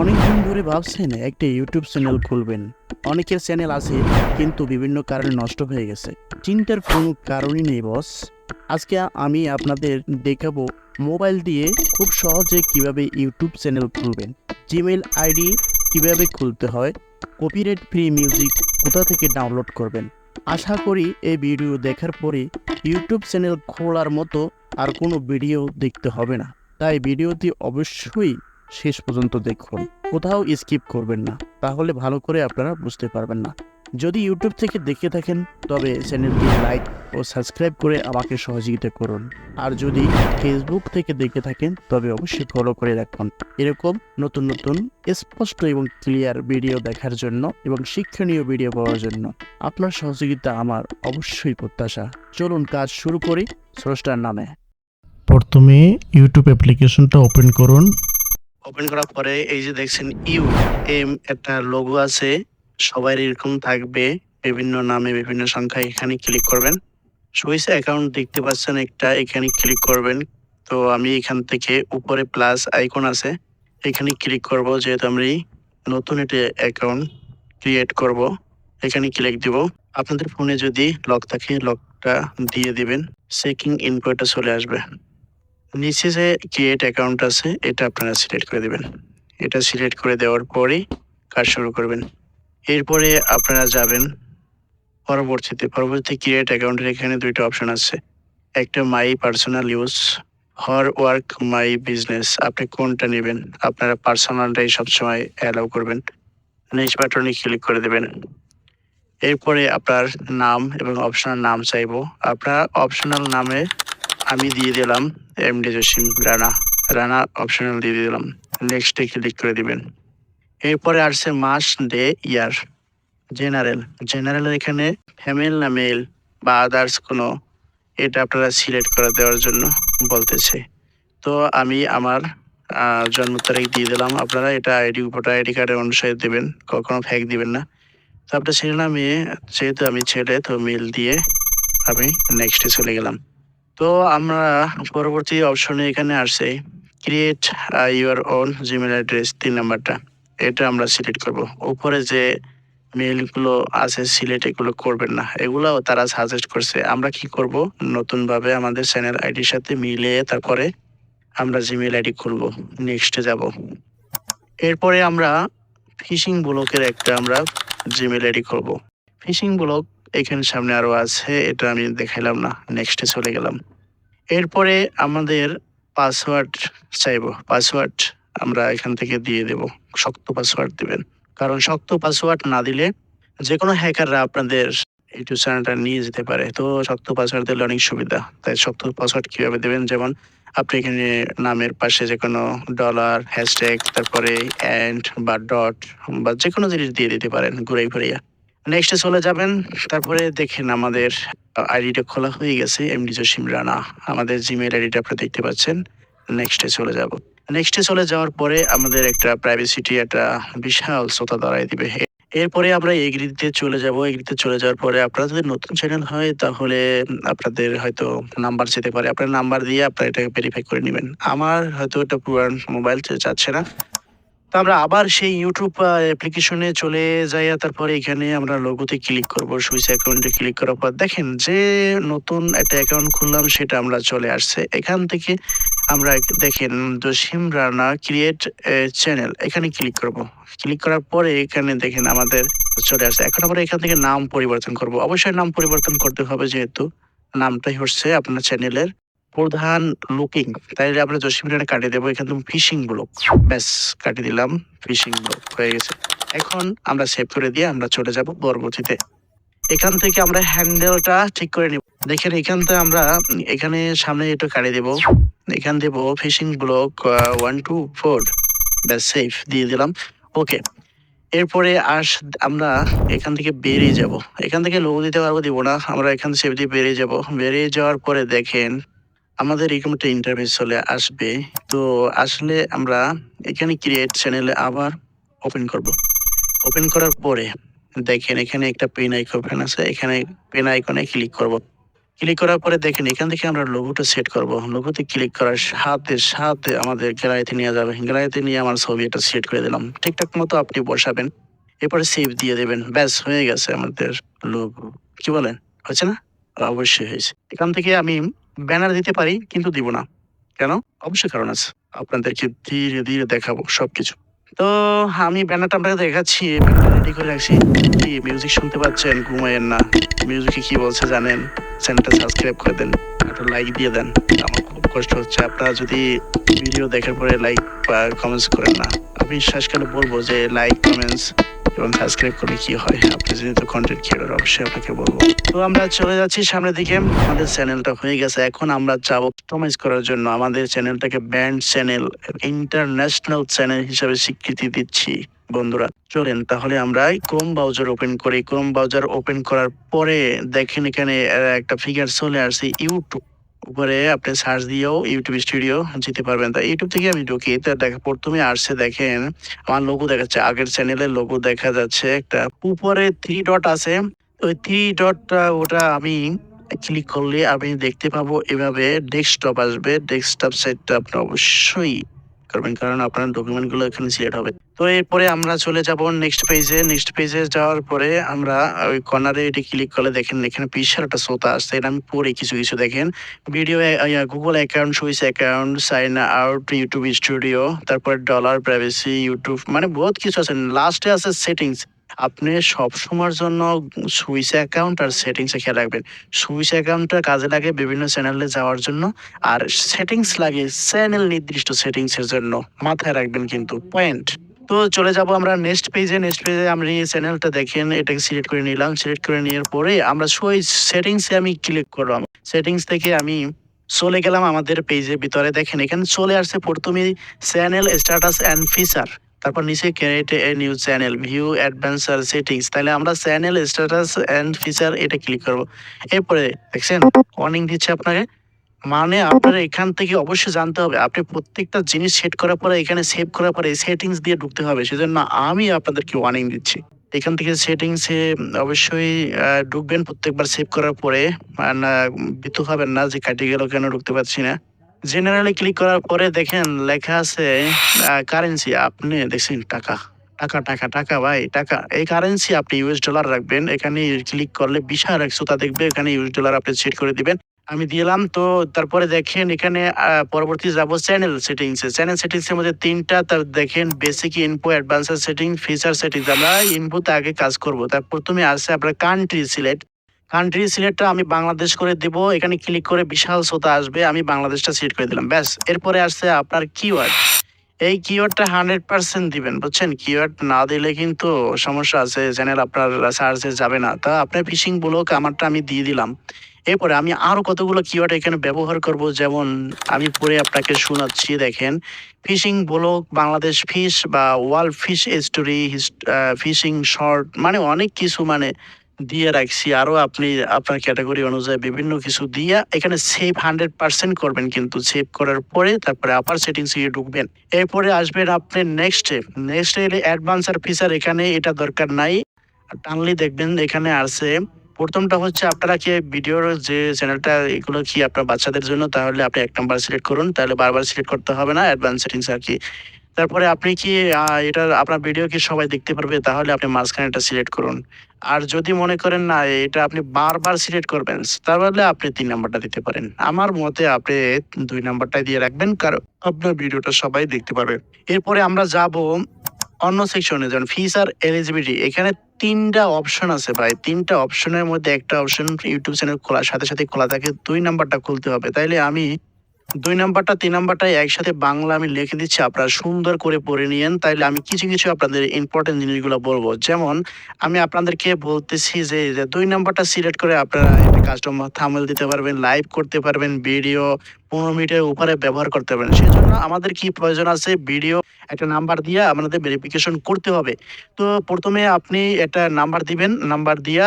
অনেকদিন ধরে ভাবছেন একটা ইউটিউব চ্যানেল খুলবেন। অনেকের চ্যানেল আছে, কিন্তু বিভিন্ন কারণে নষ্ট হয়ে গেছে। চিন্তার কোনো কারণই নেই বস আজকে আমি আপনাদের দেখাবো মোবাইল দিয়ে খুব সহজে কীভাবে ইউটিউব চ্যানেল খুলবেন। জিমেল আইডি কীভাবে খুলতে হয় কপিরাইট ফ্রি মিউজিক কোথা থেকে ডাউনলোড করবেন। আশা করি এই ভিডিও দেখার পরে ইউটিউব চ্যানেল খোলার মতো আর কোনো ভিডিও দেখতে হবে না। তাই ভিডিওটি অবশ্যই শেষ পর্যন্ত দেখুন। কোথাও স্কিপ করবেন না। তাহলে ভালো করে আপনারা বুঝতে পারবেন না। যদি ইউটিউব থেকে দেখে থাকেন, তবে চ্যানেলটি লাইক ও সাবস্ক্রাইব করে আমাকে সহযোগিতা করুন। আর যদি ফেসবুক থেকে দেখে থাকেন, তবে অবশ্যই ফলো করে রাখুন। এরকম নতুন নতুন স্পষ্ট এবং ক্লিয়ার ভিডিও দেখার জন্য এবং শিক্ষণীয় ভিডিও পাওয়ার জন্য আপনার সহযোগিতা আমার অবশ্যই প্রত্যাশা। চলুন কাজ শুরু করি স্রষ্টার নামে। প্রথমে ইউটিউব অ্যাপ্লিকেশনটা ওপেন করুন। ওপেন করার পরে এই যে দেখছেন, ইউ, এম একটা লোগো আছে। সবার এরকম থাকবে, বিভিন্ন নামে বিভিন্ন সংখ্যায় এখানে ক্লিক করবেন। সুইস অ্যাকাউন্ট দেখতে পাচ্ছেন একটা, এখানে ক্লিক করবেন। তো আমি এখান থেকে উপরে প্লাস আইকন আছে, এখানে ক্লিক করব যেহেতু আমি নতুন একটা অ্যাকাউন্ট ক্রিয়েট করব। এখানে ক্লিক দিব। আপনাদের ফোনে যদি লক থাকে লকটা দিয়ে দিবেন চেকিং ইনপুটটা চলে আসবে। নিচে যে ক্রিয়েট অ্যাকাউন্ট আছে, এটা আপনারা সিলেক্ট করে দেবেন। এটা সিলেক্ট করে দেওয়ার পরেই কাজ শুরু করবেন। এরপরে আপনারা যাবেন পরবর্তীতে, পরবর্তী ক্রিয়েট অ্যাকাউন্টের এখানে দুইটা অপশন আছে। একটা my personal use for work my business আপনি কোনটা নেবেন? আপনারা পার্সোনালটাই সবসময় অ্যালাউ করবেন। নেক্সট বাটনে ক্লিক করে দেবেন। এরপরে আপনার নাম এবং অপশনাল নাম চাইব। আপনার অপশনাল নামে আমি দিয়ে দিলাম M MD Jasim Rana Rana optional দিয়ে দিলাম। নেক্সটে ক্লিক করে দিবেন। এরপরে আসছে মাস, ডে, ইয়ার। জেনারেল জেনারেলের এখানে ফ্যামেল না মেল বা আদার্স কোনো এটা আপনারা সিলেক্ট করে দেওয়ার জন্য বলতেছে। তো আমি আমার জন্ম তারিখ দিয়ে দিলাম। আপনারা এটা আইডি ভোটার আইডি কার্ডের অনুসারে দেবেন। কখনো ফ্যাক দিবেন না। তো আপনার ছেলে না মেয়ে যেহেতু আমি ছেলে, তো মেল দিয়ে আমি নেক্সটে চলে গেলাম। তো আমরা পরবর্তী অপশনে এখানে আসছে। Create your own Gmail address তিন নাম্বারটা। এটা আমরা সিলেক্ট করব। উপরে যে মেলগুলো আছে সিলেক্ট এগুলো করবেন না। এগুলো তারা সাজেস্ট করছে। আমরা কি করব? নতুনভাবে আমাদের চ্যানেল আইডির সাথে মিলিয়ে তারপরে আমরা জিমেল আইডি খুলবো। নেক্সটে যাব। এরপরে আমরা ফিশিং ব্লকের একটা আমরা জিমেল আইডি খুলব। ফিশিং ব্লক এখানে সামনে আরও আছে, এটা আমি দেখাইলাম না নেক্সটে চলে গেলাম। এরপরে আমাদের পাসওয়ার্ড চাইব পাসওয়ার্ড আমরা এখান থেকে দিয়ে দেব, শক্ত পাসওয়ার্ড দিবেন। কারণ শক্ত পাসওয়ার্ড না দিলে যে কোনো হ্যাকাররা আপনাদের ইউটিউব চ্যানেলটা নিয়ে যেতে পারে। তো শক্ত পাসওয়ার্ড দিলে অনেক সুবিধা। তাই শক্ত পাসওয়ার্ড কীভাবে দেবেন? যেমন আপনি এখানে নামের পাশে যে কোনো ডলার হ্যাশট্যাগ তারপরে অ্যান্ড বা ডট বা যে কোনো জিনিস দিয়ে দিতে পারেন ঘুরে ঘুরিয়া। নেক্সটে চলে যাবেন, তারপরে দেখেন আমাদের আইডিটা খোলা হয়ে গেছে এমডি জসিম রানা আমাদের জিমেল আইডিটা আপনি দেখতে পাচ্ছেন নেক্সটে চলে যাব। নেক্সটে চলে যাওয়ার পরে আমাদের একটা প্রাইভেসিটি একটা বিশাল শ্রোতা দাঁড়ায় দিবে। এরপরে আমরা এগ্রিতে চলে যাব, এগ্রিতে চলে যাওয়ার পরে আপনারা যদি নতুন চ্যানেল হয়, তাহলে আপনাদের হয়তো নাম্বার যেতে পারে। আপনার নাম্বার দিয়ে আপনারা এটাকে ভেরিফাই করে নেবেন। আমার হয়তো এটা পুরান মোবাইল চাচ্ছে না। তো আমরা আবার সেই ইউটিউব অ্যাপ্লিকেশনে চলে যাই তারপরে এখানে আমরা লোগোতে ক্লিক করব, সুইচ অ্যাকাউন্টে ক্লিক করার পর দেখেন যে নতুন একটা অ্যাকাউন্ট খুললাম, সেটা আমরা চলে আসছে। এখান থেকে আমরা দেখেন জসিম রানা ক্রিয়েট চ্যানেল এখানে ক্লিক করব। ক্লিক করার পরে এখানে দেখেন আমাদের চলে আসছে। এখন আমরা এখান থেকে নাম পরিবর্তন করব। অবশ্যই নাম পরিবর্তন করতে হবে যেহেতু নামটাই হচ্ছে আপনার চ্যানেলের প্রধান লুকিং তাইলে আমরা জসিম রানা কাটিয়ে দেবো, এখান থেকে ফিশিং ব্লক ব্যাস, কাটিয়ে দিলাম ফিশিং ব্লক হয়ে গেছে। এখন আমরা সেভ করে দিয়ে আমরা চলে যাব পরবর্তীতে। এখান থেকে আমরা হ্যান্ডেলটা ঠিক করে নিব। দেখেন, এখান থেকে আমরা, এখানে সামনে একটু কাটিয়ে দেব। এখান দেব fishing block one two four ব্যাস সেফ দিয়ে দিলাম। ওকে এরপরে আস আমরা এখান থেকে বেরিয়ে যাব। এখান থেকে লোগো দিতে পারব দিব না। আমরা এখান থেকে সেভ দিয়ে বেরিয়ে যাব। বেরিয়ে যাওয়ার পরে দেখেন আমাদের এরকম একটা ইন্টারভিউ চলে আসবে। তো আসলে আমরা এখানে ক্রিয়েট চ্যানেলে আবার ওপেন করব। ওপেন করার পরে দেখেন এখানে একটা পেন আইকন আছে, এখানে পেন আইকনে ক্লিক করব। ক্লিক করার পরে দেখেন এখান থেকে আমরা লোগোটা সেট করব। লোগোতে ক্লিক করার সাথে সাথে আমাদের গ্যালারিতে নিয়ে যাবে। গ্যালারিতে নিয়ে আমার ছবি এটা সেট করে দিলাম। ঠিকঠাক মতো আপনি বসাবেন। এরপরে সেভ দিয়ে দেবেন। ব্যাস, হয়ে গেছে আমাদের লোগো কি বলেন? হয়েছে না? অবশ্যই হয়েছে। এখান থেকে আমি ব্যানার দিতে পারি, কিন্তু দিব না। কেন? অবশ্যই কারণ আছে। আপনাদেরকে ধীরে ধীরে দেখাবো সবকিছু। তো আমি ব্যানারটা আপনাকে দেখাচ্ছি রেডি করে রাখছি। কি মিউজিক শুনতে পাচ্ছেন? ঘুমায়েন না। মিউজিকে কি বলছে জানেন? চ্যানেলটা সাবস্ক্রাইব করে দেন। একটা লাইক দিয়ে দেন। আমার খুব কষ্ট হচ্ছে। আপনারা যদি ভিডিও দেখার পরে লাইক বা কমেন্টস করেন না। আমি শেষ করে বলব যে লাইক কমেন্টস এবং সাবস্ক্রাইব করলে কি হয়? আপনি যেহেতু কন্টেন্ট ক্রিয়েটর অবশ্যই আপনাকে বলব। তো আমরা চলে যাচ্ছি সামনের দিকে। আমাদের চ্যানেলটা হয়ে গেছে। এখন আমরা যাব কাস্টমাইজ করার জন্য। আমাদের চ্যানেলটাকে ব্যান্ড চ্যানেল ইন্টারন্যাশনাল চ্যানেল হিসেবে স্বীকৃতি দিচ্ছি। বন্ধুরা, চলেন তাহলে আমরা ক্রোম ব্রাউজার ওপেন করি। ক্রোম ব্রাউজার ওপেন করার পরে দেখেন এখানে একটা ফিগার চলে আসছে ইউটিউব উপরে আপনি সার্চ দিয়েও ইউটিউব স্টুডিও যেতে পারবেন। তা ইউটিউব থেকে আমি ঢুকি। তা দেখা, প্রথমে আসছে দেখেন, আমার লোগো দেখাচ্ছে। আগের চ্যানেলের লোগো দেখা যাচ্ছে একটা। উপরে থ্রি ডট আছে। ওই থ্রি ডটটা ওটা আমি ক্লিক করলে আমি দেখতে পাবো এভাবে ডেস্কটপ আসবে। ডেস্কটপ সেটটা আপনি অবশ্যই করবেন, কারণ আপনার ডকুমেন্টগুলো এখানে সিলেক্ট হবে। তো এরপরে আমরা চলে যাব নেক্সট পেজে নেক্সট পেজে যাওয়ার পরে আমরা ওই কর্নারে এটি ক্লিক করলে দেখেন এখানে বিশাল একটা শ্রোতা আসছে। এটা আমি পরে কিছু কিছু দেখেন। Video Google account switch account sign out YouTube studio তারপরে ডলার প্রাইভেসি ইউটিউব মানে বহুত কিছু আছে। লাস্টে আছে সেটিংস আপনি সব সময়ের জন্য সুইস অ্যাকাউন্ট আর সেটিংসে খেয়াল রাখবেন। সুইস অ্যাকাউন্টটা কাজে লাগে বিভিন্ন চ্যানেলে যাওয়ার জন্য। আর সেটিংস লাগে চ্যানেল নির্দিষ্ট সেটিংসের জন্য। মাথায় রাখবেন কিন্তু। পয়েন্ট তো চলে যাব আমরা নেক্সট পেজে নেক্সট পেজে এই চ্যানেলটা দেখেন, এটাকে সিলেক্ট করে নিলাম সিলেক্ট করে নেওয়ার পরে আমরা সুই সেটিংসে আমি ক্লিক করলাম। সেটিংস থেকে আমি চলে গেলাম আমাদের পেজের ভিতরে। দেখেন, এখানে চলে আসছে প্রথমে চ্যানেল স্ট্যাটাস অ্যান্ড ফিচার তারপর নিচে create a new channel view advanced settings তাহলে আমরা চ্যানেল স্ট্যাটাস অ্যান্ড ফিচার এটা ক্লিক করব। এরপরে দেখছেন ওয়ার্নিং দিচ্ছে আপনাকে। মানে আপনার এখান থেকে অবশ্যই জানতে হবে, আপনি প্রত্যেকটা জিনিস সেট করার পরে এখানে সেভ করার পরে সেটিংস দিয়ে ঢুকতে হবে, সেজন্য আমি আপনাদেরকে ওয়ার্নিং দিচ্ছি। এখান থেকে সেটিংসে অবশ্যই ঢুকবেন প্রত্যেকবার সেভ করার পরে না বিতু হবেন না যে কাটিয়ে গেল কেন ঢুকতে পারছি না। জেনারেলি ক্লিক করার পরে দেখেন লেখা আছে কারেন্সি আপনি দেখছেন টাকা টাকা টাকা টাকা ভাই, টাকা। এই কারেন্সি আপনি ইউএস ডলার রাখবেন, এখানে ক্লিক করলে বিশাল একশো তা দেখবে, এখানে ইউএস ডলার আপনি সেট করে দিবেন। আমি দিলাম, তো তারপরে দেখেন এখানে পরবর্তী যাব চ্যানেল সেটিংস চ্যানেল সেটিংস এর মধ্যে তিনটা, তার দেখেন basic info advanced setting feature settings আমরা ইনপুতে আগে কাজ করব। তার প্রথমে আসছে আপনার কান্ট্রি সিলেক্ট কান্ট্রি সিলেক্টটা আমি বাংলাদেশ করে দেব, এখানে ক্লিক করে বিশাল শ্রোতা আসবে, আমি বাংলাদেশটা সিলেক্ট করে দিলাম। ব্যাস, এরপরে আসছে আপনার কিওয়ার্ড এই কিওয়ার্ডটা হান্ড্রেড পার্সেন্ট দিবেন, বুঝছেন? কিওয়ার্ড না দিলে কিন্তু সমস্যা আছে চ্যানেল আপনার সার্চে যাবে না। তা আপনার ফিশিং ব্লক, আমারটা আমি দিয়ে দিলাম। এরপরে আমি আরও কতগুলো কিওয়ার্ড এখানে ব্যবহার করব, যেমন আমি পরে আপনাকে শোনাচ্ছি, দেখেন, ফিশিং ব্লক বাংলাদেশ ফিশ বা world fish story fishing short মানে অনেক কিছু মানে দিয়ে রাখছি। আরও আপনি, আপনার ক্যাটাগরি অনুযায়ী বিভিন্ন কিছু দিয়ে এখানে সেভ হান্ড্রেড পার্সেন্ট করবেন কিন্তু সেভ করার পরে তারপরে আপার সেটিংস গিয়ে ঢুকবেন। এরপরে আসবেন আপনি নেক্সটে নেক্সট এলে অ্যাডভান্স আর ফিচার এখানে এটা দরকার নাই। টানলি দেখবেন এখানে আছে প্রথমটা হচ্ছে আপনারা কি ভিডিওর যে চ্যানেলটা, এগুলো কি আপনার বাচ্চাদের জন্য? তাহলে আপনি এক নাম্বার সিলেক্ট করুন, তাহলে বারবার সিলেক্ট করতে হবে না অ্যাডভান্স সেটিংস আর কি। তারপরে আপনি কি এটা আপনার ভিডিও কি সবাই দেখতে পারবে? তাহলে আপনি মাঝখানে এটা সিলেক্ট করুন। আর যদি মনে করেন না, এটা আপনি বারবার সিলেক্ট করবেন, তাহলে আপনি তিন নাম্বারটা দিতে পারেন। আমার মতে আপনি দুই নাম্বারটাই দিয়ে রাখবেন, কারণ আপনার ভিডিওটা সবাই দেখতে পারবে। এরপরে আমরা যাব অন্য সেকশনে যেমন ফিস আর এলিজিবিলিটি এখানে তিনটা অপশন আছে ভাই। তিনটা অপশনের মধ্যে একটা অপশন ইউটিউব চ্যানেল খোলার সাথে সাথে খোলা থাকে, দুই নাম্বারটা খুলতে হবে। তাইলে আমি দুই নাম্বারটা, তিন নাম্বারটা একসাথে বাংলা আমি লিখে দিচ্ছি, আপনারা সুন্দর করে পড়ে নিয়েন। তাইলে আমি কিছু কিছু আপনাদের ইম্পর্টেন্ট জিনিসগুলো বলব। যেমন, আমি আপনাদেরকে বলতেছি যে দুই নাম্বারটা সিলেক্ট করে আপনারা একটা কাস্টমার থামেল দিতে পারবেন লাইভ করতে পারবেন ভিডিও পনেরো মিনিটের উপরে ব্যবহার করতে পারবেন। সেই জন্য আমাদের কি প্রয়োজন আছে? ভিডিও একটা নাম্বার দিয়ে আমাদের ভেরিফিকেশন করতে হবে। তো প্রথমে আপনি একটা নাম্বার দিবেন, নাম্বার দিয়া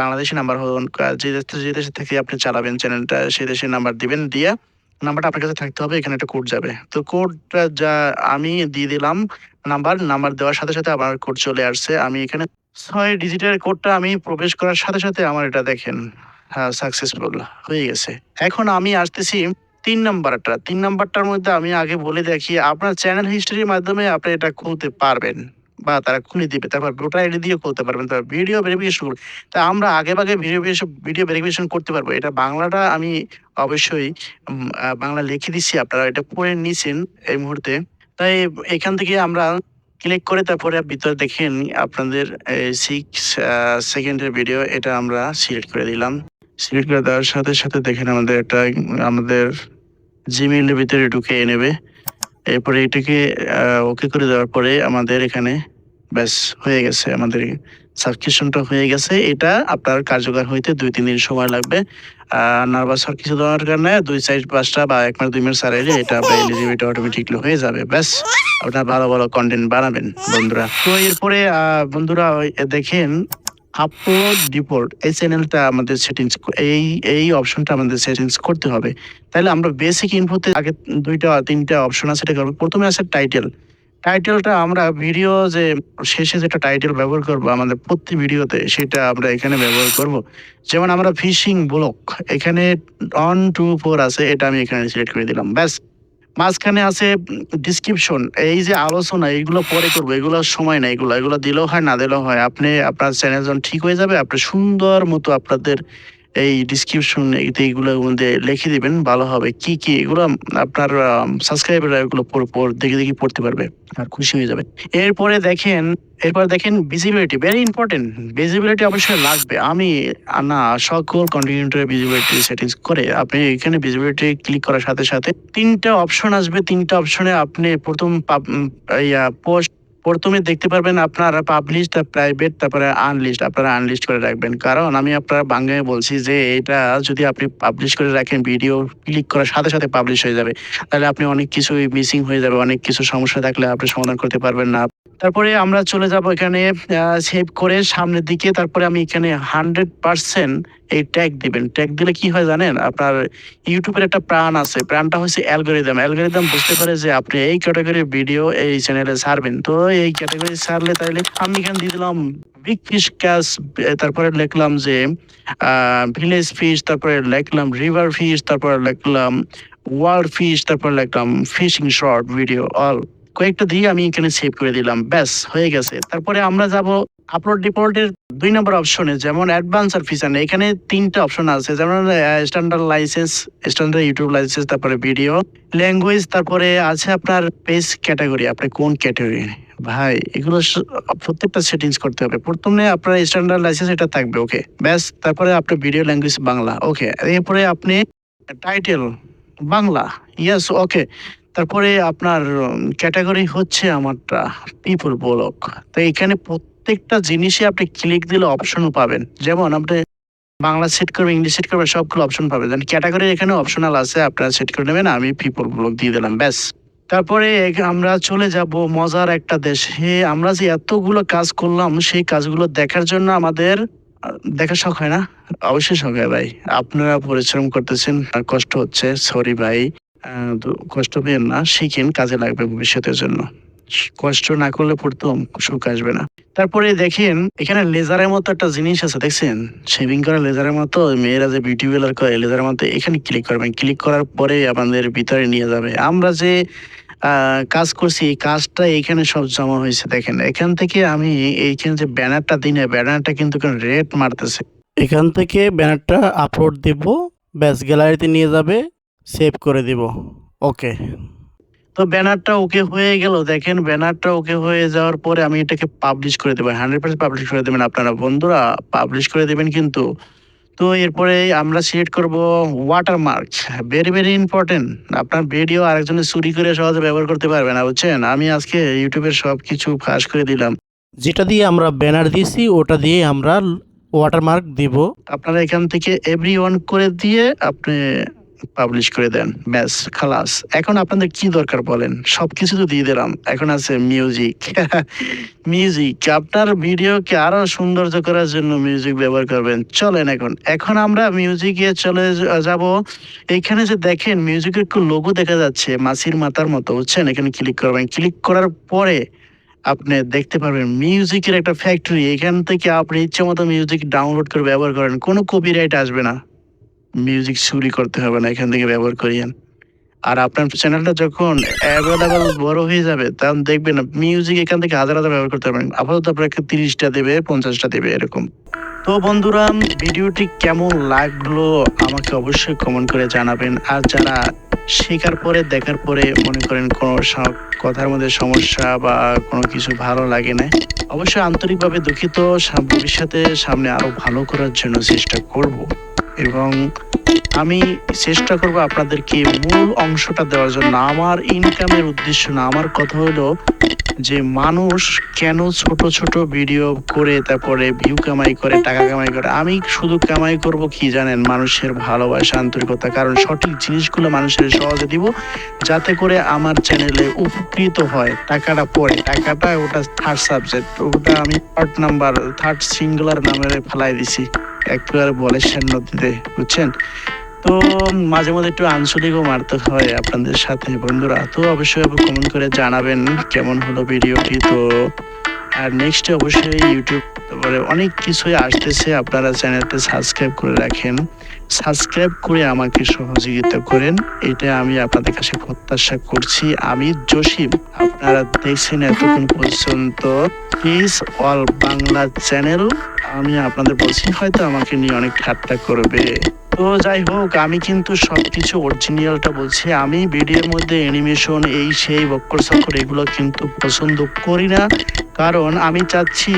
বাংলাদেশি নাম্বার হন, যে দেশ যে দেশ থেকে আপনি চালাবেন চ্যানেলটা সেই দেশের নাম্বার দিবেন, দিয়া নাম্বারটা আপনার কাছে থাকতে হবে, এখানে একটা কোড যাবে। তো কোডটা যা আমি দিয়ে দিলাম নাম্বার নাম্বার দেওয়ার সাথে সাথে আমার কোড চলে আসছে। আমি এখানে ছয় ডিজিটের কোডটা আমি প্রবেশ করার সাথে সাথে আমার এটা দেখেন হ্যাঁ সাকসেসফুল হয়ে গেছে। এখন আমি আসতেছি তিন নাম্বারটা। তিন নাম্বারটার মধ্যে আমি আগে বলে দেখি, আপনার চ্যানেল হিস্ট্রির মাধ্যমে আপনি এটা খুলতে পারবেন। বা তারা খুলে দিবে, তারপর ভোটার আইডি দিয়ে খুলতে পারবেন, তারপর ভিডিও ভেরিফিকেশন তা আমরা আগে ভাগে ভিডিও ভিডিও ভেরিফিকেশন করতে পারব। এটা বাংলাটা আমি অবশ্যই বাংলা লিখে দিচ্ছি আপনারা এটা পড়ে নিছেন এই মুহূর্তে। তাই এখান থেকে আমরা ক্লিক করে তারপরে ভিতরে দেখেন আপনাদের সিক্স সেকেন্ডের ভিডিও এটা আমরা সিলেক্ট করে দিলাম। সিলেক্ট করে দেওয়ার সাথে সাথে দেখেন আমাদের একটা, আমাদের জিমেইলের ভিতরে ঢুকে নেবে। এরপরে এটাকে ওকে করে দেওয়ার পরে আমাদের এখানে ব্যাস হয়ে গেছে। আমাদের সাবস্ক্রিপশনটা হয়ে গেছে। এটা আপনার কার্যকর হইতে দুই, তিন দিন সময় লাগবে। নার্ভাস হওয়ার কিছু দরকার নেই। দুই সাইড পাঁচটা বা এক মাস, দুই মাস সারাইলে এটা আপনার এলিজিবিলিটি অটোমেটিকলি হয়ে যাবে। ব্যাস, আপনার ভালো ভালো কন্টেন্ট বানাবেন, বন্ধুরা। তো এরপরে বন্ধুরা দেখেন আপলোড ডিপোর্ট এই চ্যানেলটা আমাদের সেটিংস এই এই অপশনটা আমাদের সেটিংস করতে হবে। তাহলে আমরা বেসিক ইনফোতে আগে দুইটা, তিনটা অপশন আছে সেটা করব প্রথমে আছে টাইটেল টাইটেলটা আমরা ভিডিও যে শেষে যেটা টাইটেল ব্যবহার করব, আমাদের প্রতি ভিডিওতে সেটা আমরা এখানে ব্যবহার করব। যেমন আমরা ফিশিং ব্লক এখানে অন টু ফোর আছে, এটা আমি এখানে সিলেক্ট করে দিলাম, ব্যাস। মাঝখানে আছে ডিসক্রিপশন এই যে আলোচনা, এইগুলো পরে করব, এগুলো সময় না এগুলো এগুলো দিলেও হয়, না দিলেও হয়। আপনি, আপনার চ্যানেল ঠিক হয়ে যাবে, আপনি সুন্দর মতো আপনাদের এই ডিসক্রিপশন এইগুলোর মধ্যে লিখে দিবেন, ভালো হবে। কি কি এগুলো আপনার সাবস্ক্রাইবাররা এগুলো পড় দেখে দেখে পড়তে পারবে আর খুশি হয়ে যাবে এরপরে দেখেন, এরপর দেখেন ভিজিবিলিটি ভেরি ইম্পর্টেন্ট ভিজিবিলিটি অবশ্যই লাগবে। আমি, না, সকল কন্টিনিউটার ভিজিবিলিটি সেটিংস করে আপনি এখানে ভিজিবিলিটি ক্লিক করার সাথে সাথে তিনটা অপশন আসবে। তিনটা অপশনে আপনি প্রথম পোস্ট প্রথমে দেখতে পারবেন আপনার পাবলিশ প্রাইভেট তারপরে আনলিস্ট আপনারা আনলিস্ট করে রাখবেন। কারণ আমি আপনার বাংলায় বলছি যে, এটা যদি আপনি পাবলিশ করে রাখেন ভিডিও ক্লিক করার সাথে সাথে পাবলিশ হয়ে যাবে। তাহলে আপনি অনেক কিছু মিসিং হয়ে যাবে, অনেক কিছু সমস্যা থাকলে আপনি সমাধান করতে পারবেন না। তারপরে আমরা চলে যাব এখানে সেভ করে সামনের দিকে। তারপরে আমি এখানে হান্ড্রেড পার্সেন্ট এই ট্যাগ দিবেন। ট্যাগ দিলে কি হয় জানেন? আপনার ইউটিউবের একটা প্রাণ আছে। প্রাণটা হচ্ছে অ্যালগোরিদম অ্যালগোরিদম বুঝতে পারে যে আপনি এই ক্যাটাগরির ভিডিও এই চ্যানেলে ছাড়বেন। তো এই ক্যাটাগরি ছাড়লে তাহলে আমি এখানে দিয়ে দিলাম বিগ ফিশ তারপরে লিখলাম যে ভিলেজ ফিশ তারপরে লিখলাম রিভার ফিশ তারপরে লিখলাম ওয়ার্ল্ড ফিশ তারপরে লিখলাম ফিশিং শর্ট ভিডিও অল কয়েকটা দিয়ে আমি এখানে সেভ করে দিলাম, ব্যাস, হয়ে গেছে। তারপরে আমরা যাব আপলোড ডিপোর্টের দুই নম্বর অপশনে যেমন অ্যাডভান্স আর ফিচার এখানে তিনটা অপশন আছে, যেমন standard license standard YouTube license তারপরে ভিডিও ল্যাঙ্গুয়েজ তারপরে আছে আপনার পেজ ক্যাটাগরি আপনি কোন ক্যাটাগরি ভাই, এগুলো প্রত্যেকটা সেটিংস করতে হবে। প্রথমে আপনার স্ট্যান্ডার্ড লাইসেন্স এটা থাকবে ওকে ব্যাস, তারপরে আপনার ভিডিও ল্যাঙ্গুয়েজ বাংলা ওকে এরপরে আপনি টাইটেল বাংলা ইয়েস ওকে তারপরে আপনার ক্যাটাগরি হচ্ছে আমারটা পিপল ব্লক তো এখানে প্রত্যেকটা জিনিসে আপনি ক্লিক দিলে অপশনও পাবেন। যেমন আপনি বাংলা সেট করবেন, ইংলিশ সেট করবে সবগুলো অপশন পাবেন। ক্যাটাগরি এখানে অপশনাল আছে, আপনারা সেট করে নেবেন, আমি পিপল ব্লক দিয়ে দিলাম, ব্যাস। তারপরে আমরা চলে যাব মজার একটা দেশে। আমরা যে এতগুলো কাজ করলাম, সেই কাজগুলো দেখার জন্য আমাদের, দেখা শখ হয় না? অবশ্যই শখ হয় ভাই। আপনারা পরিশ্রম করতেছেন কষ্ট হচ্ছে। সরি ভাই। কষ্ট পেয়েন না, শিখেন, কাজে লাগবে ভবিষ্যতের জন্য। কষ্ট না করলে পড়তাম সুখ আসবে না। তারপরে দেখেন, এখানে লেজারের মতো একটা জিনিস আছে, দেখছেন? শেভিং করা লেজারের মতো মেয়েরা যে বিউটি পার্লার করে লেজারের মতো, এখানে ক্লিক করবেন। ক্লিক করার পরে আমাদের ভিতরে নিয়ে যাবে। আমরা যে কাজ করছি, এই কাজটা এখানে সব জমা হয়েছে, দেখেন। এখান থেকে আমি এইখানে যে ব্যানারটা দিই না, ব্যানারটা কিন্তু রেড মারতেছে। এখান থেকে ব্যানারটা আপলোড দিব, ব্যাস গ্যালারিতে নিয়ে যাবে সেভ করে দিব। ওকে তো ব্যানারটা ওকে হয়ে গেল। দেখেন ব্যানারটা ওকে হয়ে যাওয়ার পরে আমি এটাকে পাবলিশ করে দেবো। হান্ড্রেড পার্সেন্ট পাবলিশ করে দেবেন আপনারা। বন্ধুরা পাবলিশ করে দেবেন কিন্তু। তো এরপরে আমরা সিলেক্ট করব ওয়াটারমার্ক ভেরি ভেরি ইম্পর্টেন্ট আপনার ভিডিও আরেকজনে চুরি করে সহজে ব্যবহার করতে পারবে না বুঝছেন? আমি আজকে ইউটিউবের সব কিছু ফাঁস করে দিলাম। যেটা দিয়ে আমরা ব্যানার দিয়েছি ওটা দিয়ে আমরা ওয়াটারমার্ক দিব। আপনারা এখান থেকে এভরি ওয়ান করে দিয়ে আপনি পাবলিশ করে দেন, ব্যাস, খালাস। এখন আপনাদের কি দরকার বলেন? সব কিছু তো দিয়ে দিলাম। এখন আছে মিউজিক মিউজিক আপনার ভিডিওকে আরও সৌন্দর্য করার জন্য মিউজিক ব্যবহার করবেন। চলেন এখন। এখন আমরা মিউজিকে চলে যাব। এখানে যে দেখেন মিউজিকের একটু লোগো দেখা যাচ্ছে, মাসির মাথার মতো, বুঝছেন? এখানে ক্লিক করবেন। ক্লিক করার পরে আপনি দেখতে পারবেন মিউজিকের একটা ফ্যাক্টরি এখান থেকে আপনি ইচ্ছে মতো মিউজিক ডাউনলোড করে ব্যবহার করেন। কোনো কপিরাইট আসবে না। মিউজিক চুরি করতে হবে না, এখান থেকে ব্যবহার করিয়েন আর আপনার চ্যানেলটা যখন অ্যাভেলেবেল বড় হয়ে যাবে তখন দেখবেন মিউজিক এখান থেকে হাজার হাজার ব্যবহার করতে পারবেন। আপাতত আপনাকে তিরিশটা দেবে, পঞ্চাশটা দেবে, এরকম। তো বন্ধুরা, ভিডিওটি কেমন লাগল আমাকে অবশ্যই কমেন্ট করে জানাবেন। আর যারা শেখার পরে, দেখার পরে মনে করেন কোনো কথার মধ্যে সমস্যা বা কোনো কিছু ভালো লাগে না, অবশ্যই আন্তরিকভাবে দুঃখিত। ভবিষ্যতে সামনে আরও ভালো করার জন্য চেষ্টা করব। এবং আমি চেষ্টা করব আপনাদেরকে মূল অংশটা দেওয়ার জন্য। আমার ইনকামের উদ্দেশ্য না, আমার কথা হলো যে মানুষ কেন ছোট ছোট ভিডিও করে, তারপরে ভিউ কামাই করে, টাকা কামাই করে? আমি শুধু কামাই করব কি জানেন? মানুষের ভালোবাসা, আন্তরিকতা। কারণ সঠিক জিনিসগুলো মানুষের সহজে দিব, যাতে করে আমার চ্যানেলে উপকৃত হয় টাকাটা পড়ে টাকাটা ওটা থার্ড সাবজেক্ট ওটা আমি থার্ড নাম্বার থার্ড সিঙ্গুলার নামে ফেলাই দিছি। একবার বলেছেন নদীতে, বুঝছেন? তো মাঝে মধ্যে একটু আঞ্চলিকও মারতে হয় আপনাদের সাথে। বন্ধুরা, তো অবশ্যই কমেন্ট করে জানাবেন কেমন হলো ভিডিওটি তো আর নেক্সট অবশ্যই ইউটিউব তারপরে অনেক কিছুই আসতেছে, আপনারা চ্যানেলটা সাবস্ক্রাইব করে রাখেন। সাবস্ক্রাইব করে আমাকে সহযোগিতা করেন, এটা আমি আপনাদের কাছে প্রত্যাশা করছি। আমি জসিম, আপনারা দেখছেন এতক্ষণ পর্যন্ত প্লিজ অল বাংলা চ্যানেল আমি আপনাদের বলছি, হয়তো আমাকে নিয়ে অনেক ঠাট্টা করবে। তো যাই হোক, আমি কিন্তু সবকিছু অরিজিনালটা বলছি। আমি ভিডিওর মধ্যে অ্যানিমেশন এই সেই বক্কর সক্কর এগুলো কিন্তু পছন্দ করি না। কারণ আমি চাচ্ছি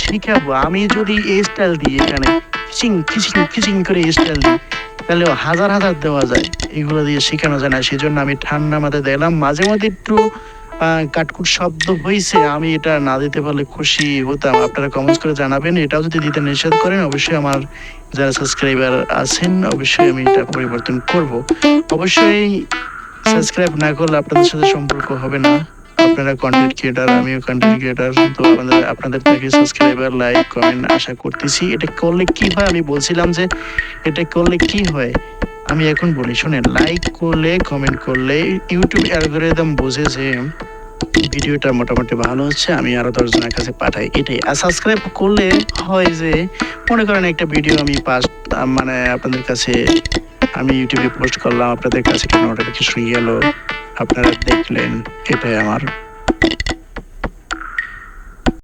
শিখাবো। আমি যদি এই স্টাইল দিই এখানে খিচিং খিচিং খিচিং করে এই স্টাইল দিই তাহলে হাজার হাজার দেওয়া যায়। এগুলো দিয়ে শেখানো যায় না, সেজন্য আমি ঠান্ডা মাথায় দিলাম। মাঝে মাঝে একটু কাটকুট শব্দ হয়েছে আমি এটা না দিতে পারলে খুশি হতাম। আপনারা কমেন্টস করে জানাবেন। এটাও যদি দিতে নিষেধ করেন, অবশ্যই আমার যারা সাবস্ক্রাইবার আছেন, অবশ্যই আমি এটা পরিবর্তন করব। অবশ্যই সাবস্ক্রাইব না করলে আপনাদের সাথে সম্পর্ক হবে না। আপনারা কন্টেন্ট ক্রিয়েটার আমিও কন্টেন্ট ক্রিয়েটার তো আপনাদের আপনাদের থেকে সাবস্ক্রাইবার লাইক কমেন্ট আশা করতেছি। এটা করলে কি হয়? আমি বলছিলাম যে এটা করলে কি হয়? আমি এখন বলি, শুনেন লাইক করলে কমেন্ট করলে ইউটিউব অ্যালগোরিদম বোঝে যে ভিডিওটা মোটামুটি ভালো হচ্ছে, আমি আরও দশজনের কাছে পাঠাই। এটাই। আর সাবস্ক্রাইব করলে হয় যে, মনে করেন একটা ভিডিও আমি পাস মানে আপনাদের কাছে, আমি ইউটিউবে পোস্ট করলাম, আপনাদের কাছে একটা নোটিফিকেশন গেল আপনারা দেখলেন এটাই আমার